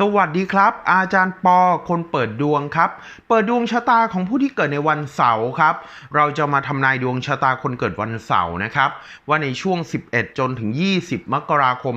สวัสดีครับ อาจารย์ปอคนเปิดดวงครับ เปิดดวงชะตาของผู้ที่เกิดในวันเสาร์ครับ เราจะมาทำนายดวงชะตาคนเกิดวันเสาร์นะครับ ว่าในช่วง 11 จนถึง 20 มกราคม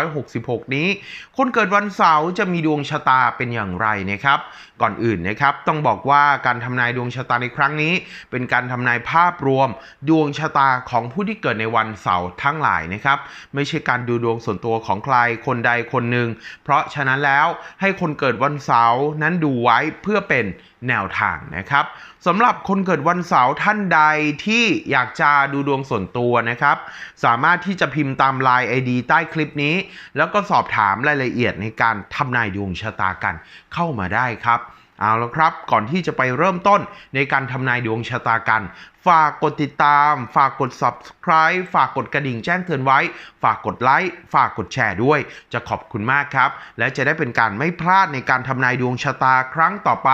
2566 นี้ คนเกิดวันเสาร์จะมีดวงชะตาเป็นอย่างไรนะครับ ก่อนอื่นนะครับต้องบอกว่าการทำนายดวงชะตาในครั้งนี้ เป็นการทำนายภาพรวม ดวงชะตาของผู้ที่เกิดในวันเสาร์ทั้งหลายนะครับ ไม่ใช่การดูดวงส่วนตัวของใครคนใดคนหนึ่งเพราะฉะนั้นแล้ว ให้คนเกิดวันเสาร์นั้นดูไว้เพื่อเป็นแนวทางนะครับสำหรับคนเกิดวันเสาร์ท่านใดที่อยากจะดูดวงส่วนตัวนะครับ สามารถที่จะพิมพ์ตาม Line ID ใต้คลิปนี้ แล้วก็สอบถามรายละเอียดในการทำนายดวงชะตากันเข้ามาได้ครับ เอาละครับ ก่อนที่จะไปเริ่มต้นในการทำนายดวงชะตากัน ฝากกดติดตาม ฝากกด subscribe ฝากกดกระดิ่งแจ้งเตือนไว้ ฝากกดไลค์ ฝากกดแชร์ด้วย จะขอบคุณมากครับ และจะได้เป็นการไม่พลาดในการทำนายดวงชะตาครั้งต่อไป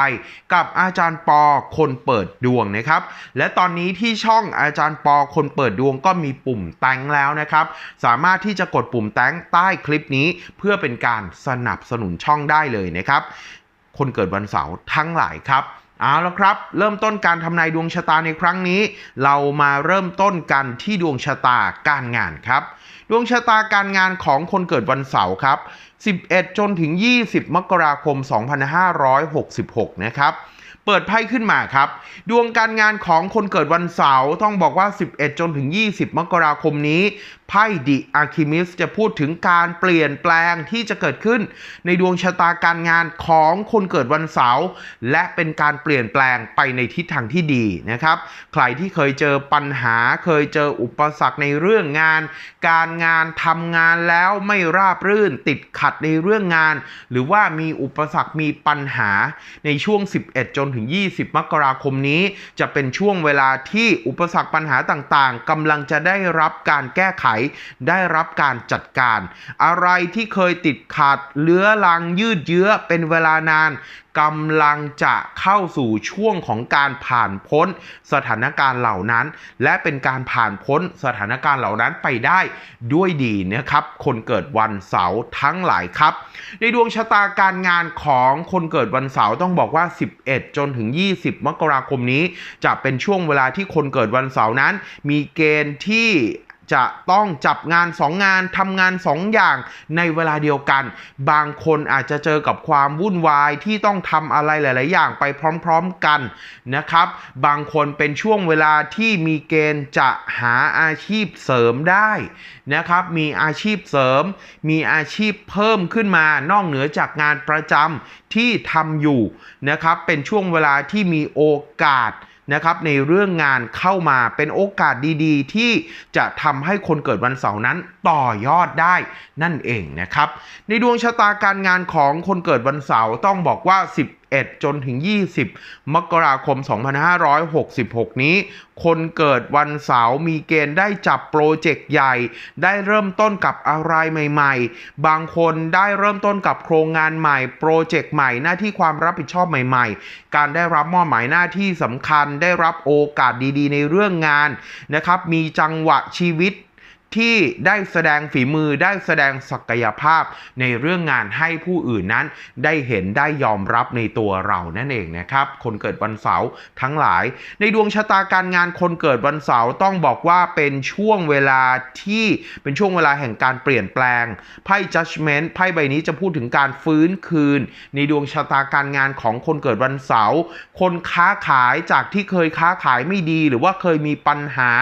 กับอาจารย์ปอคนเปิดดวงนะครับ และตอนนี้ที่ช่องอาจารย์ปอคนเปิดดวงก็มีปุ่มแตงแล้วนะครับ สามารถที่จะกดปุ่มแตงใต้คลิปนี้ เพื่อเป็นการสนับสนุนช่องได้เลยนะครับ คนเกิดวันเสาร์ทั้งหลายครับเอาละครับ เริ่มต้นการทำนายดวงชะตาในครั้งนี้ เรามาเริ่มต้นกันที่ดวงชะตาการงานครับ ดวงชะตาการงานของคนเกิดวันเสาร์ครับ 11 จนถึง 20 มกราคม 2566 นะครับ เปิดไพ่ขึ้นมาครับ ดวงการงานของคนเกิดวันเสาร์ต้องบอกว่า 11 จนถึง 20 มกราคมนี้ไพ่ดิอาคิมิสจะพูดถึงการเปลี่ยนแปลงที่จะเกิดขึ้น ในดวงชะตาการงานของคนเกิดวันเสาร์และเป็นการเปลี่ยนแปลงไปในทิศทางที่ดีนะครับ ใครที่เคยเจอปัญหาเคยเจออุปสรรคในเรื่องงาน การงานทำงานแล้วไม่ราบรื่นติดขัดในเรื่องงาน หรือว่ามีอุปสรรคมีปัญหาในช่วง 11 จนถึง 20 มกราคมนี้ จะเป็นช่วงเวลาที่อุปสรรคปัญหาต่างๆกำลังจะได้รับการแก้ไข ได้รับการจัดการ อะไรที่เคยติดขัดเลื้อลังยืดเยื้อเป็นเวลานานกำลังจะเข้าสู่ช่วงของการผ่านพ้นสถานการณ์เหล่านั้น และเป็นการผ่านพ้นสถานการณ์เหล่านั้นไปได้ด้วยดีนะครับ คนเกิดวันเสาร์ทั้งหลายครับ ในดวงชะตาการงานของคนเกิดวันเสาร์ต้องบอกว่า 11 จนถึง 20 มกราคมนี้ จะเป็นช่วงเวลาที่คนเกิดวันเสาร์นั้น มีเกณฑ์ที่ จะต้องจับงาน 2 งานทำงาน 2 อย่างในเวลาเดียวกัน บางคนอาจจะเจอกับความวุ่นวายที่ต้องทำอะไรหลาย ๆ อย่างไปพร้อม ๆ กันนะครับ บางคนเป็นช่วงเวลาที่มีเกณฑ์จะหาอาชีพเสริมได้นะครับ มีอาชีพเสริม มีอาชีพเพิ่มขึ้นมานอกเหนือจากงานประจำที่ทำอยู่นะครับ เป็นช่วงเวลาที่มีโอกาส นะครับในเรื่องงานเข้ามาเป็นโอกาสดีๆ ที่จะทำให้คนเกิดวันเสาร์นั้นต่อยอดได้นั่นเองนะครับ ในดวงชะตาการงานของคนเกิดวันเสาร์ต้องบอกว่า 11 จนถึง 20 มกราคม 2566 นี้ คนเกิดวันเสาร์มีเกณฑ์ได้จับโปรเจกต์ใหญ่ ได้เริ่มต้นกับอะไรใหม่ ๆ บางคนได้เริ่มต้นกับโครงงานใหม่ โปรเจกต์ใหม่หน้าที่ความรับผิดชอบใหม่ ๆ การได้รับมอบหมายหน้าที่สำคัญ ได้รับโอกาสดีๆ ในเรื่องงานนะครับ มีจังหวะชีวิต ที่ได้แสดงฝีมือได้แสดงศักยภาพในเรื่องงานให้ผู้อื่นนั้น ได้เห็นได้ยอมรับในตัวเรานั่นเองนะครับ คนเกิดวันเสาร์ทั้งหลาย ในดวงชะตาการงานคนเกิดวันเสาร์ต้องบอกว่าเป็นช่วงเวลาที่เป็นช่วงเวลาแห่งการเปลี่ยนแปลงไพ่ judgment ไพ่ใบนี้จะพูดถึงการฟื้นคืน ในดวงชะตาการงานของคนเกิดวันเสาร์คนค้าขายจากที่เคยค้าขายไม่ดี หรือว่าเคยมีปัญหา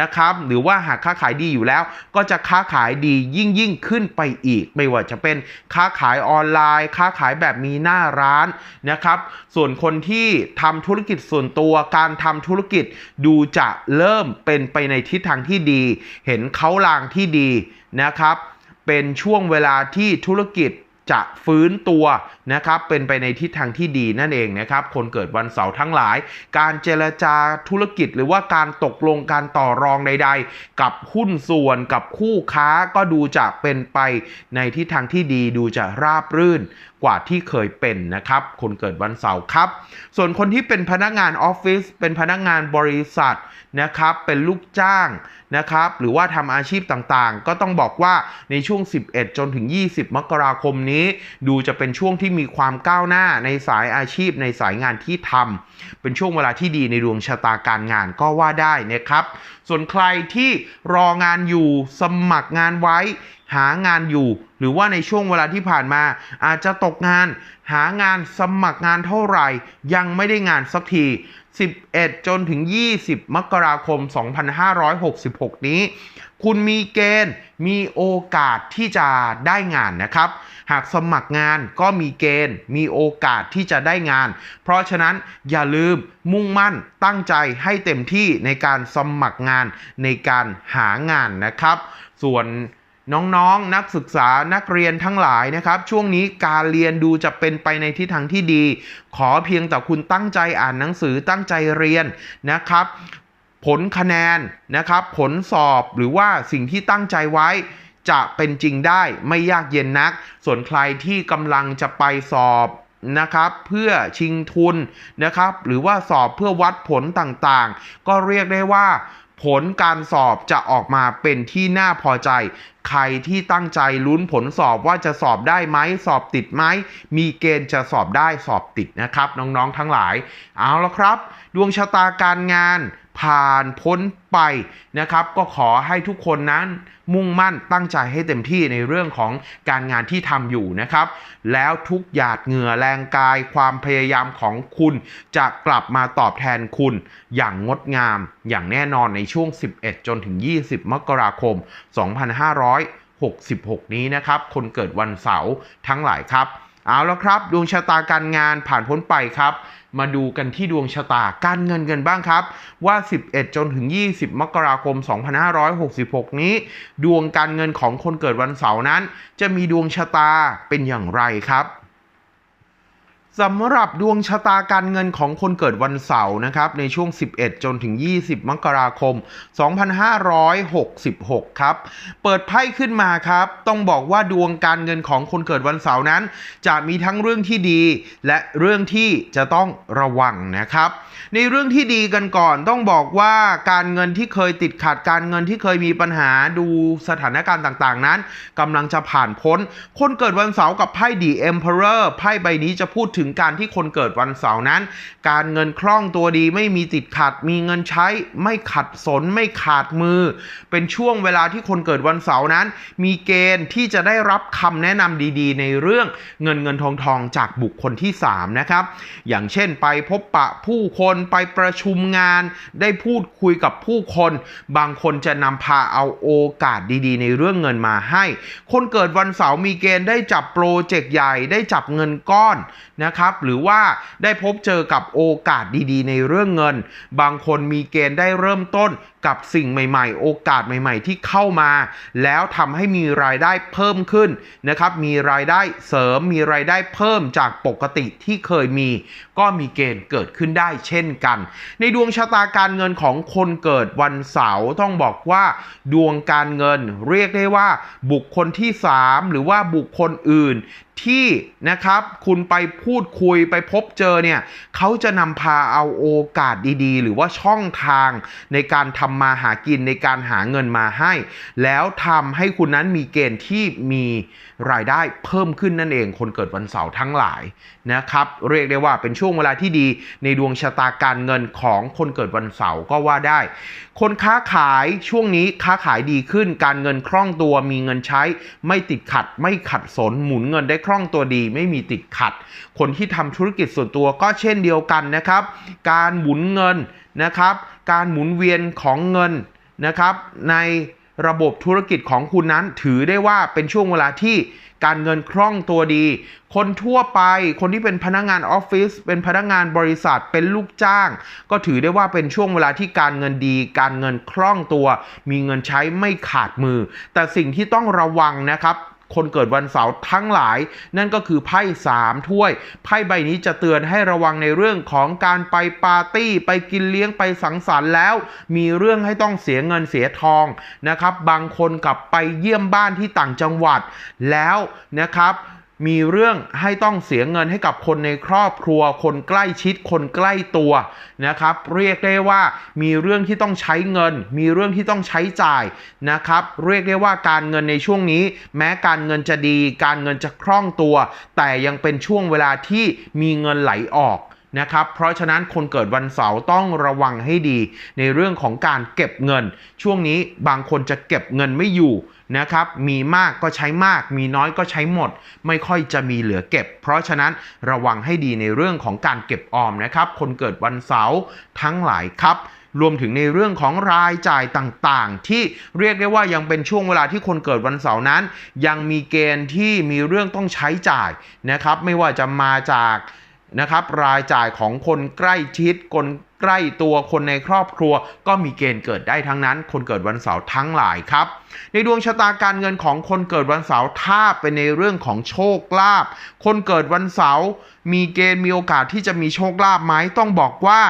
นะครับ หรือว่าหากค้าขายดีอยู่แล้ว ก็จะค้าขายดียิ่งยิ่งขึ้นไปอีก ไม่ว่าจะเป็นค้าขายออนไลน์ ค้าขายแบบมีหน้าร้านนะครับ ส่วนคนที่ทำธุรกิจส่วนตัวการทำธุรกิจดูจะเริ่มเป็นไปในทิศทางที่ดี เห็นเขาลางที่ดีนะครับ เป็นช่วงเวลาที่ธุรกิจ จะฟื้นตัวนะครับเป็นไปในทิศทางที่ดีนั่นเองนะครับคนเกิดวันเสาร์ทั้งหลาย การเจรจาธุรกิจ หรือว่าการตกลงการต่อรองใด ๆ กับหุ้นส่วนกับคู่ค้าก็ดูจะเป็นไปในทิศทางที่ดีดูจะราบรื่นกว่าที่เคยเป็นนะครับคนเกิดวันเสาร์ครับ ส่วนคนที่เป็นพนักงานออฟฟิศเป็นพนักงานบริษัทนะครับเป็นลูกจ้างนะครับหรือว่าทำอาชีพต่างๆ ก็ต้องบอกว่าในช่วง 11 จนถึง 20 มกราคมนี้ดูจะเป็นช่วงที่มีความก้าวหน้าในสายอาชีพในสายงานที่ทำเป็นช่วงเวลาที่ดีในดวงชะตาการงานก็ว่าได้นะครับ ส่วนใครที่รองานอยู่สมัครงานไว้หางานอยู่ หรือว่าในช่วงเวลาที่ผ่านมา อาจจะตกงานหางานสมัครงานเท่าไหร่ ยังไม่ได้งานสักที 11 จนถึง 20 มกราคม 2566 นี้ คุณมีเกณฑ์มีโอกาสที่จะได้งานนะครับ หากสมัครงานก็มีเกณฑ์ มีโอกาสที่จะได้งาน เพราะฉะนั้นอย่าลืมมุ่งมั่นตั้งใจให้เต็มที่ในการสมัครงานในการหางานนะครับ ส่วนน้องๆนนักศึกษานักเรียนทั้งหลายนะครับ ช่วงนี้การเรียนดูจะเป็นไปในทิศทางที่ดี ขอเพียงแต่คุณตั้งใจอ่านหนังสือตั้งใจเรียนนะครับ ผลคะแนนนะครับ ผลสอบหรือว่าสิ่งที่ตั้งใจไว้ จะเป็นจริงได้ไม่ยากเย็นนัก ส่วนใครที่กำลังจะไปสอบนะครับเพื่อชิงทุนนะครับหรือว่าสอบเพื่อวัดผลต่างๆ ก็เรียกได้ว่า ผลการสอบจะออกมาเป็นที่น่าพอใจ ใครที่ตั้งใจลุ้นผลสอบว่าจะสอบได้ไหมสอบติดไหมมีเกณฑ์จะสอบได้สอบติดนะครับ น้องๆทั้งหลาย เอาละครับ ดวงชะตาการงาน ผ่านพ้นไปนะครับก็ขอให้ทุกคนนั้นมุ่งมั่นตั้งใจให้เต็มที่ในเรื่องของการงานที่ทำอยู่นะครับ แล้วทุกหยาดเหงื่อแรงกายความพยายามของคุณ จะกลับมาตอบแทนคุณ อย่างงดงามอย่างแน่นอนในช่วง 11 จนถึง 20 มกราคม 2566 นี้นะครับ คนเกิดวันเสาร์ทั้งหลายครับ เอาแล้วครับ ดวงชะตาการงานผ่านพ้นไปครับ มาดูกันที่ดวงชะตาการเงินกันบ้างครับ ว่า 11 จนถึง 20 มกราคม 2566 นี้ ดวงการเงินของคนเกิดวันเสาร์นั้น จะมีดวงชะตาเป็นอย่างไรครับ สำหรับดวงชะตาการเงินของคนเกิดวันเสาร์นะครับในช่วง 11 จนถึง 20 มกราคม 2566 ครับ เปิดไพ่ขึ้นมาครับ ต้องบอกว่าดวงการเงินของคนเกิดวันเสาร์นั้น จะมีทั้งเรื่องที่ดี และเรื่องที่จะต้องระวังนะครับ ในเรื่องที่ดีกันก่อนต้องบอกว่าการเงินที่เคยติดขัดการเงินที่เคยมีปัญหาดูสถานการณ์ต่างๆ นั้นกำลังจะผ่านพ้น คนเกิดวันเสาร์กับไพ่ดีเอ็มเพอเรอร์ไพ่ใบนี้จะพูดถึงการที่คนเกิดวันเสาร์นั้น การเงินคล่องตัวดีไม่มีติดขัด มีเงินใช้ไม่ขัดสนไม่ขาดมือ เป็นช่วงเวลาที่คนเกิดวันเสาร์นั้น มีเกณฑ์ที่จะได้รับคำแนะนำดีๆ ในเรื่องเงินเงินทองทองจากบุคคลที่ 3 นะครับ อย่างเช่นไปพบปะผู้คนไปประชุมงาน ได้พูดคุยกับผู้คน บางคนจะนำพาเอาโอกาสดีๆ ในเรื่องเงินมาให้ คนเกิดวันเสาร์มีเกณฑ์ได้จับโปรเจกต์ใหญ่ได้จับเงินก้อนนะนะครับ หรือว่าได้พบเจอกับโอกาสดีๆ ในเรื่องเงิน บางคนมีเกณฑ์ได้เริ่มต้น กับสิ่งใหม่ ๆ โอกาสใหม่ๆ ที่เข้ามา แล้วทำให้มีรายได้เพิ่มขึ้นนะครับ มีรายได้เสริม มีรายได้เพิ่มจากปกติที่เคยมี ก็มีเกณฑ์เกิดขึ้นได้เช่นกัน ในดวงชะตาการเงินของคนเกิดวันเสาร์ต้องบอกว่า ดวงการเงินเรียกได้ว่า บุคคลที่ 3 หรือว่าบุคคลอื่นที่นะครับคุณไปพูดคุยไปพบเจอเนี่ยเขาจะนำพาเอาโอกาสดีๆ หรือว่าช่องทางในการทำมาหากินในการหาเงินมาให้ แล้วทำให้คุณนั้นมีเกณฑ์ที่มีรายได้เพิ่มขึ้นนั่นเอง คนเกิดวันเสาร์ทั้งหลายนะครับ เรียกได้ว่าเป็นช่วงเวลาที่ดีในดวงชะตาการเงินของคนเกิดวันเสาร์ก็ว่าได้ คนค้าขายช่วงนี้ค้าขายดีขึ้น การเงินคล่องตัวมีเงินใช้ ไม่ติดขัด ไม่ขัดสนหมุนเงินได้คล่องตัวดี ไม่มีติดขัด คนที่ทำธุรกิจส่วนตัวก็เช่นเดียวกันนะครับ การหมุนเงิน นะครับ การหมุนเวียนของเงินนะครับในระบบธุรกิจของคุณนั้นถือได้ว่าเป็นช่วงเวลาที่การเงินคล่องตัวดี คนทั่วไปคนที่เป็นพนักงงานออฟฟิศเป็นพนักงานบริษัทเป็นลูกจ้าง ก็ถือได้ว่าเป็นช่วงเวลาที่การเงินดี การเงินคล่องตัว มีเงินใช้ไม่ขาดมือ แต่สิ่งที่ต้องระวังนะครับ คนเกิดวันเสาร์ทั้งหลาย นั่นก็คือไพ่สามถ้วย ไพ่ใบนี้จะเตือนให้ระวังในเรื่องของการไปปาร์ตี้ ไปกินเลี้ยงไปสังสรรค์แล้ว มีเรื่องให้ต้องเสียเงินเสียทองนะครับ บางคนกลับไปเยี่ยมบ้านที่ต่างจังหวัดแล้วนะครับ มีเรื่องให้ต้องเสียเงินให้กับคนในครอบครัว คนใกล้ชิด คนใกล้ตัวนะครับ เรียกได้ว่ามีเรื่องที่ต้องใช้เงิน มีเรื่องที่ต้องใช้จ่ายนะครับ เรียกได้ว่าการเงินในช่วงนี้ แม้การเงินจะดี การเงินจะคล่องตัว แต่ยังเป็นช่วงเวลาที่มีเงินไหลออกนะครับ เพราะฉะนั้นคนเกิดวันเสาร์ต้องระวังให้ดี ในเรื่องของการเก็บเงิน ช่วงนี้บางคนจะเก็บเงินไม่อยู่ นะครับ มีมากก็ใช้มาก มีน้อยก็ใช้หมด ไม่ค่อยจะมีเหลือเก็บ เพราะฉะนั้นระวังให้ดีในเรื่องของการเก็บออมนะครับ คนเกิดวันเสาร์ทั้งหลายครับ รวมถึงในเรื่องของรายจ่ายต่างๆ ที่เรียกได้ว่ายังเป็นช่วงเวลาที่คนเกิดวันเสาร์นั้น ยังมีเกณฑ์ที่มีเรื่องต้องใช้จ่ายนะครับ ไม่ว่าจะมาจากนะครับรายจ่ายของคนใกล้ชิดคน ใกล้ตัวคนในครอบครัว ก็มีเกณฑ์เกิดได้ทั้งนั้น คนเกิดวันเสาร์ทั้งหลายครับ ในดวงชะตาการเงินของคนเกิดวันเสาร์ถ้าเป็นในเรื่องของโชคลาภคนเกิดวันเสาร์มีเกณฑ์มีโอกาสที่จะมีโชคลาภไหมต้องบอกว่า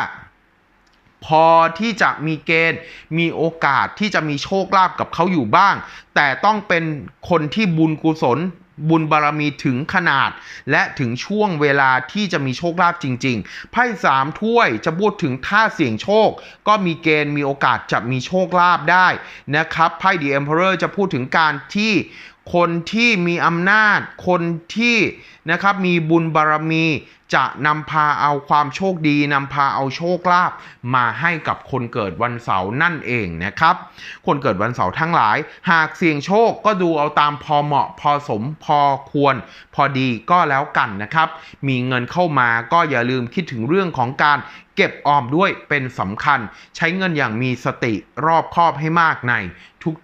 พอที่จะมีเกณฑ์มีโอกาสที่จะมีโชคลาภกับเขาอยู่บ้าง แต่ต้องเป็นคนที่บุญกุศล บุญบารมีถึงขนาด และถึงช่วงเวลาที่จะมีโชคลาภจริง ๆ ไพ่สามถ้วยจะพูดถึงท่าเสี่ยงโชค ก็มีเกณฑ์มีโอกาสจะมีโชคลาภได้นะครับไพ่ The Emperor จะพูดถึงการที่คนที่มีอำนาจ คนที่นะครับมีบุญบารมี จะนำพาเอาความโชคดีนำพาเอาโชคลาภมาให้กับคนเกิดวันเสาร์นั่นเองนะครับ คนเกิดวันเสาร์ทั้งหลาย หากเสี่ยงโชคก็ดูเอาตามพอเหมาะพอสมพอควร พอดีก็แล้วกันนะครับ มีเงินเข้ามาก็อย่าลืมคิดถึงเรื่องของการเก็บออมด้วยเป็นสำคัญ ใช้เงินอย่างมีสติรอบคอบให้มากใน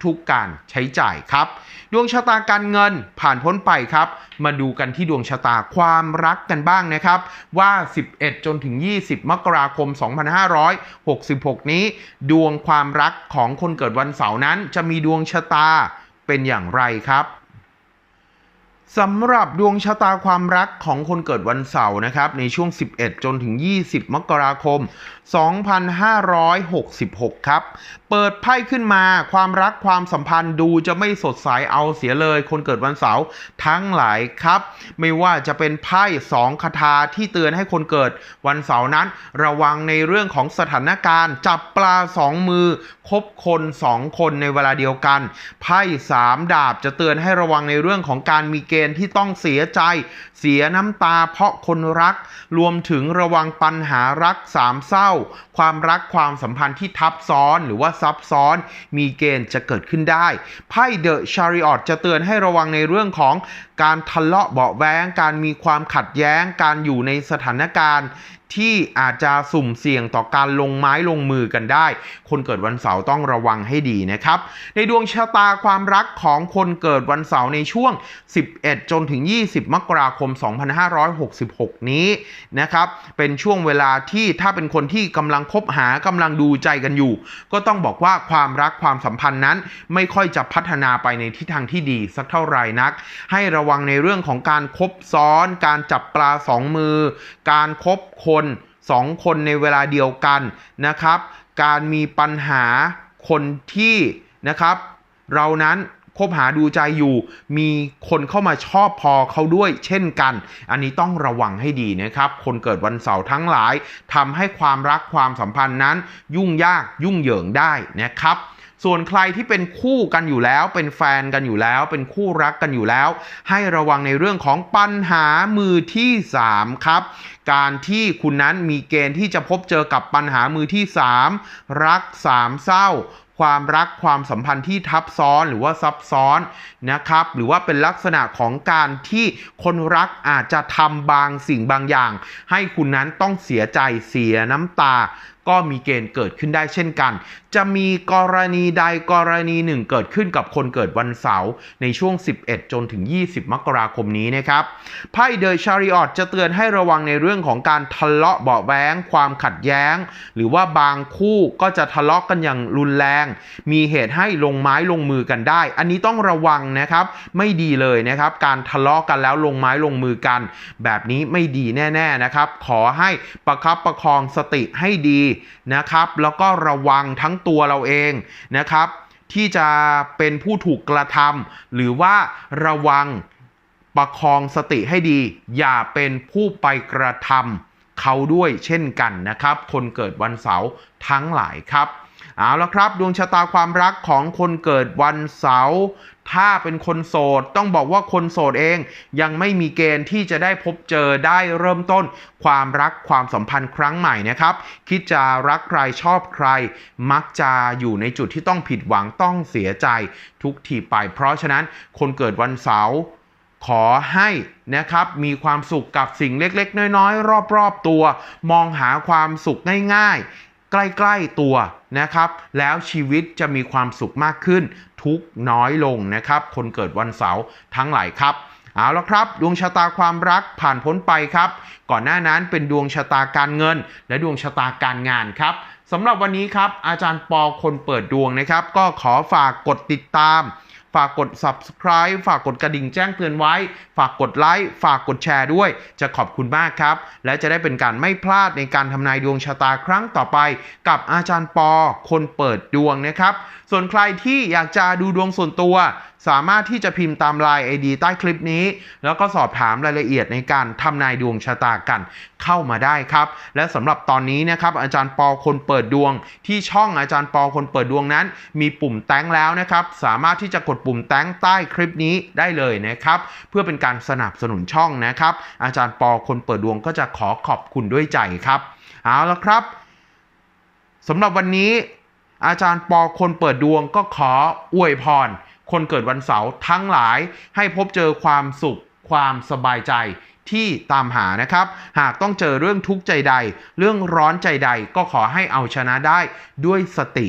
ทุกๆการใช้จ่ายครับ ดวงชะตาการเงินผ่านพ้นไปครับ มาดูกันที่ดวงชะตาความรักกันบ้างนะครับว่า 11 จนถึง 20 มกราคม 2566 นี้ ดวงความรักของคนเกิดวันเสาร์นั้น จะมีดวงชะตาเป็นอย่างไรครับสำหรับดวงชะตาความรักของคนเกิดวันเสาร์นะครับ ในช่วง 11 จนถึง 20 มกราคม 2566 ครับ เปิดไพ่ขึ้นมาความรักความสัมพันธ์ดูจะไม่สดใสเอาเสียเลย คนเกิดวันเสาร์ทั้งหลายครับ ไม่ว่าจะเป็นไพ่สองคาถาที่เตือนให้คนเกิดวันเสาร์นั้น ระวังในเรื่องของสถานการณ์ จับปลาสองมือคบคนสองคนในเวลาเดียวกันไพ่สามดาบจะเตือนให้ระวังในเรื่องของการมีเกณฑ์ที่ต้องเสียใจ เสียน้ำตาเพราะคนรัก รวมถึงระวังปัญหารักสามเศร้า ความรักความสัมพันธ์ที่ทับซ้อนหรือว่าซับซ้อน มีเกณฑ์จะเกิดขึ้นได้ ไพ่เดอะชาริออตจะเตือนให้ระวังในเรื่องของการทะเลาะเบาะแว้งการมีความขัดแย้ง การอยู่ในสถานการณ์ ที่อาจจะสุ่มเสี่ยงต่อการลงไม้ลงมือกันได้ คนเกิดวันเสาร์ต้องระวังให้ดีนะครับ ในดวงชะตาความรักของคนเกิดวันเสาร์ในช่วง 11 จนถึง 20 มกราคม 2566 นี้นะครับ เป็นช่วงเวลาที่ถ้าเป็นคนที่กำลังคบหากำลังดูใจกันอยู่ ก็ต้องบอกว่าความรักความสัมพันธ์นั้น ไม่ค่อยจะพัฒนาไปในทิศทางที่ดีสักเท่าไหร่นัก ให้ระวังในเรื่องของการคบซ้อน การจับปลาสองมือ การคบคนสองคนในเวลาเดียวกันนะครับ การมีปัญหาคนที่นะครับ เรานั้นคบหาดูใจอยู่ มีคนเข้ามาชอบพอเขาด้วยเช่นกัน อันนี้ต้องระวังให้ดีนะครับ คนเกิดวันเสาร์ทั้งหลายทำให้ความรักความสัมพันธ์นั้น ยุ่งยากยุ่งเหยิงได้นะครับ ส่วนใครที่เป็นคู่กันอยู่แล้ว เป็นแฟนกันอยู่แล้ว เป็นคู่รักกันอยู่แล้ว ให้ระวังในเรื่องของปัญหามือที่3ครับการที่คุณนั้นมีเกณฑ์ที่จะพบเจอกับปัญหามือที่ 3 รักสามเศร้าความรักความสัมพันธ์ที่ทับซ้อนหรือว่าซับซ้อนนะครับ หรือว่าเป็นลักษณะของการที่คนรักอาจจะทำบางสิ่งบางอย่าง ให้คุณนั้นต้องเสียใจเสียน้ำตา ก็มีเกณฑ์เกิดขึ้นได้เช่นกัน จะมีกรณีใดกรณีหนึ่งเกิดขึ้นกับคนเกิดวันเสาร์ในช่วง 11 จนถึง 20 มกราคมนี้นะครับ ไพ่เดอะชาริออตจะเตือนให้ระวังในเรื่องของการทะเลาะเบาแว้งความขัดแย้ง หรือว่าบางคู่ก็จะทะเลาะกันอย่างรุนแรง มีเหตุให้ลงไม้ลงมือกันได้ อันนี้ต้องระวังนะครับ ไม่ดีเลยนะครับ การทะเลาะกันแล้วลงไม้ลงมือกัน แบบนี้ไม่ดีแน่ ๆนะครับ ขอให้ประคับประคองสติให้ดีนะครับ แล้วก็ระวังทั้งตัวเราเองนะครับ ที่จะเป็นผู้ถูกกระทำหรือว่าระวังประคองสติให้ดี อย่าเป็นผู้ไปกระทำเขาด้วยเช่นกันนะครับ คนเกิดวันเสาร์ทั้งหลายครับเอาละครับ ดวงชะตาความรักของคนเกิดวันเสาร์ ถ้าเป็นคนโสดต้องบอกว่าคนโสดเองยังไม่มีเกณฑ์ที่จะได้พบเจอได้เริ่มต้น ความรักความสัมพันธ์ครั้งใหม่นะครับ คิดจะรักใครชอบใคร มักจะอยู่ในจุดที่ต้องผิดหวังต้องเสียใจทุกทีไป เพราะฉะนั้นคนเกิดวันเสาร์ขอให้นะครับมีความสุขกับสิ่งเล็กๆ น้อยๆ รอบๆ ตัว มองหาความสุขง่ายๆ ใกล้ๆตัวนะครับ แล้วชีวิตจะมีความสุขมากขึ้น ทุกน้อยลงนะครับ คนเกิดวันเสาร์ทั้งหลายครับเอาละครับ ดวงชะตาความรักผ่านพ้นไปครับ ก่อนหน้านั้นเป็นดวงชะตาการเงิน และดวงชะตาการงานครับสำหรับวันนี้ครับ อาจารย์ปอคนเปิดดวงนะครับ ก็ขอฝากกดติดตาม ฝากกด subscribe ฝากกดกระดิ่งแจ้งเตือนไว้ ฝากกดไลค์ฝากกดแชร์ด้วย จะขอบคุณมากครับ และจะได้เป็นการไม่พลาดในการทำนายดวงชะตาครั้งต่อไป กับอาจารย์ปอคนเปิดดวงนะครับ ส่วนใครที่อยากจะดูดวงส่วนตัว สามารถที่จะพิมพ์ตามไลน์ ID ใต้คลิปนี้ แล้วก็สอบถามรายละเอียดในการทำนายดวงชะตากันเข้ามาได้ครับ และสำหรับตอนนี้นะครับอาจารย์ปอคนเปิดดวง ที่ช่องอาจารย์ปอคนเปิดดวงนั้น มีปุ่มแต้งแล้วนะครับ สามารถที่จะกดปุ่มแต้งใต้คลิปนี้ได้เลยนะครับ เพื่อเป็นการสนับสนุนช่องนะครับ อาจารย์ปอคนเปิดดวงก็จะขอขอบคุณด้วยใจครับเอาละครับสำหรับวันนี้อาจารย์ปอคนเปิดดวงก็ขออวยพร คนเกิดวันเสาร์ทั้งหลายให้พบเจอความสุข ความสบายใจที่ตามหานะครับ หากต้องเจอเรื่องทุกข์ใจใด เรื่องร้อนใจใดก็ขอให้เอาชนะได้ด้วยสติ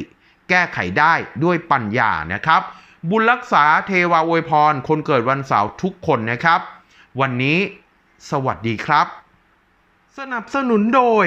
แก้ไขได้ด้วยปัญญานะครับ บุญรักษาเทวาอวยพร คนเกิดวันเสาร์ทุกคนนะครับ วันนี้สวัสดีครับ สนับสนุนโดย